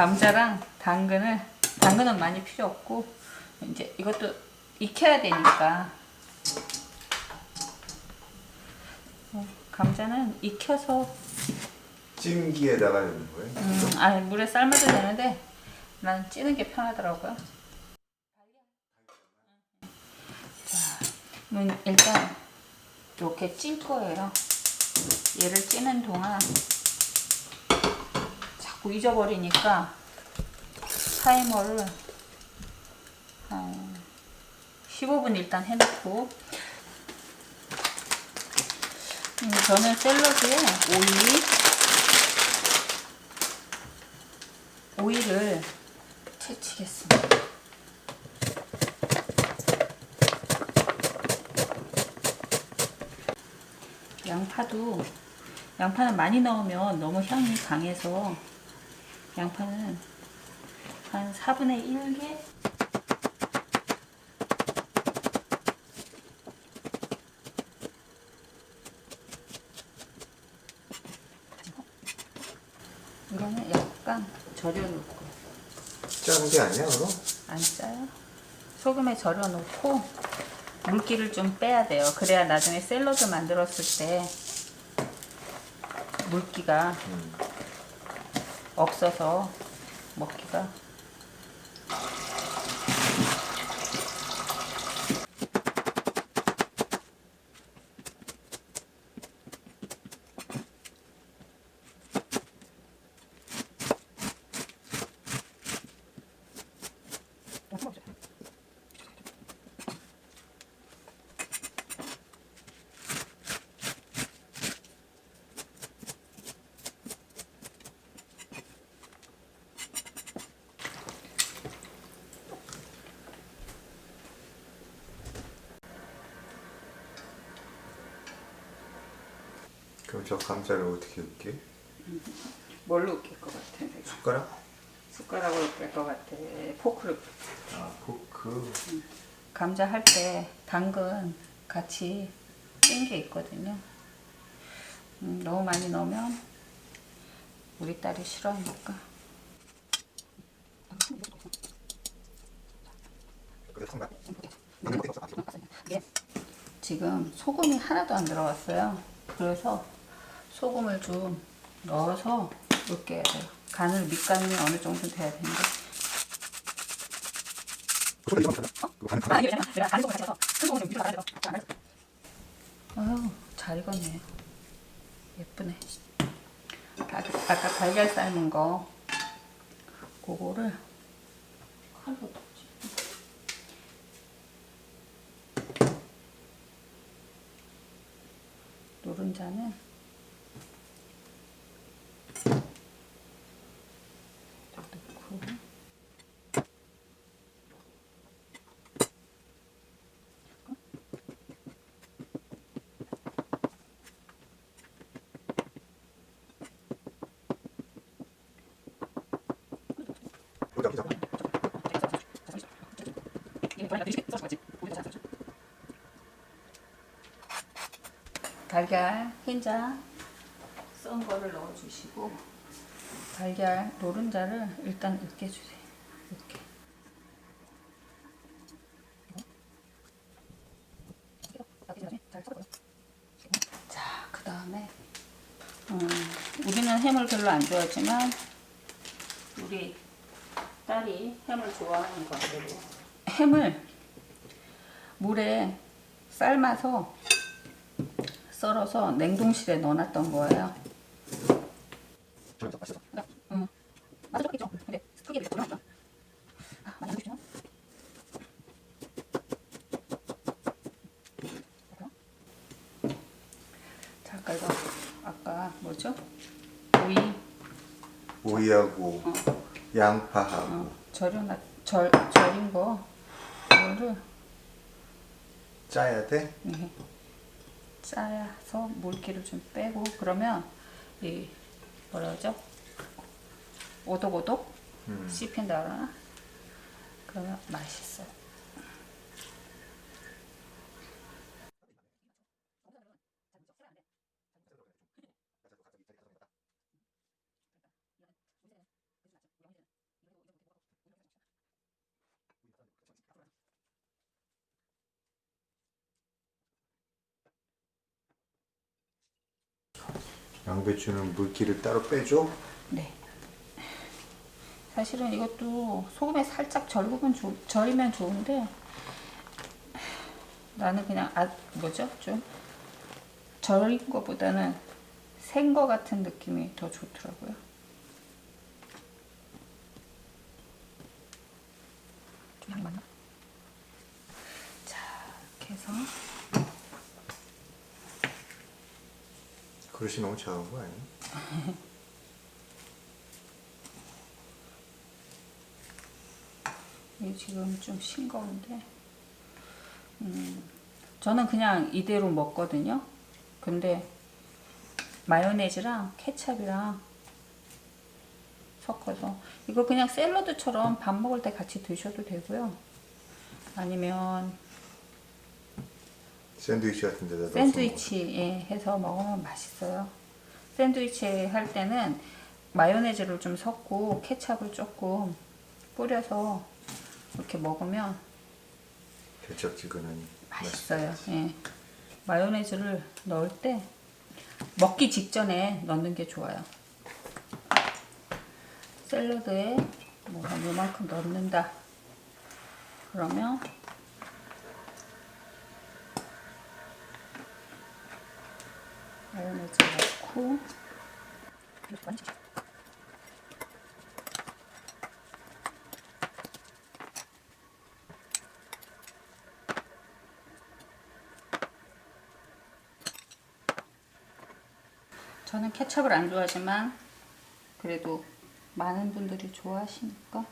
감자랑 당근을 당근은 많이 필요 없고 이제 이것도 익혀야 되니까 어, 감자는 익혀서 찜기에다가 넣는 거예요? 음, 아니 물에 삶아도 되는데 난 찌는 게 편하더라고요. 자, 일단 이렇게 찔 거예요. 얘를 찌는 동안 자꾸 잊어버리니까 타이머를 한 15분 일단 해놓고 음, 저는 샐러드에 오이 오이를 채치겠습니다. 양파도 양파는 많이 넣으면 너무 향이 강해서 양파는 한 4분의 1개 이거는 약간 거예요. 짠게 아니야 그럼? 안 짜요? 소금에 절여 놓고 물기를 좀 빼야 돼요. 그래야 나중에 샐러드 만들었을 때 물기가 음. 없어서 먹기가 그럼 저 감자를 어떻게 으깨? 뭘로 웃길 것 같아? 내가? 숟가락? 숟가락으로 웃길 것 같아. 포크로. 아 포크 감자 할 때 당근 같이 찐게 있거든요. 음, 너무 많이 넣으면 우리 딸이 싫어하니까. 지금 소금이 하나도 안 들어갔어요. 그래서 소금을 좀 넣어서 으깨야 돼요. 간을 밑간이 어느 정도 돼야 되는데. 아, 내가 같이 해서 소금 밑으로. 아유, 잘 익었네요. 예쁘네. 아, 아까 달걀 삶은 거, 그거를 칼로 넣지. 노른자는 달걀 흰자 썬 거를 넣어주시고 달걀 노른자를 일단 으깨 주세요. 이렇게. 자, 그 다음에 음, 우리는 햄을 별로 안 좋아하지만 우리 딸이 햄을 좋아하는 거 같아요. 햄을 물에 삶아서 썰어서 냉동실에 넣어놨던 거예요. 근데 스프게티 들어갔다. 아, 많이? 자, 아까 이거 아까 뭐죠? 오이 오이하고 양파하고 어, 절여놨 절 절인 거 이거를 짜야 돼? 네. 짜서 물기를 좀 빼고 그러면 이 뭐라 그러죠? 오독오독 음. 씹힌다 그러나? 그러면 맛있어요. 양배추는 물기를 따로 빼줘? 네. 사실은 이것도 소금에 살짝 절구면 좋, 절이면 좋은데 나는 그냥 아 뭐죠 좀 절인 거보다는 생 거 같은 느낌이 더 좋더라고요. 좀 맞나? 자 이렇게 해서 그릇이 너무 작은 거 아니야? 이게 지금 좀 싱거운데, 음, 저는 그냥 이대로 먹거든요. 근데 마요네즈랑 케찹이랑 섞어서 이거 그냥 샐러드처럼 밥 먹을 때 같이 드셔도 되고요. 아니면 샌드위치 같은 데다 넣어서 샌드위치에 해서 먹으면 맛있어요. 샌드위치 할 때는 마요네즈를 좀 섞고 케찹을 조금 뿌려서 이렇게 먹으면 먹어. 대척지근하니 맛있어요. 예. 마요네즈를 넣을 때 먹기 직전에 넣는 게 좋아요. 샐러드에 뭐한 요만큼 넣는다. 그러면 마요네즈 넣고. 저는 케첩을 안 좋아하지만 그래도 많은 분들이 좋아하시니까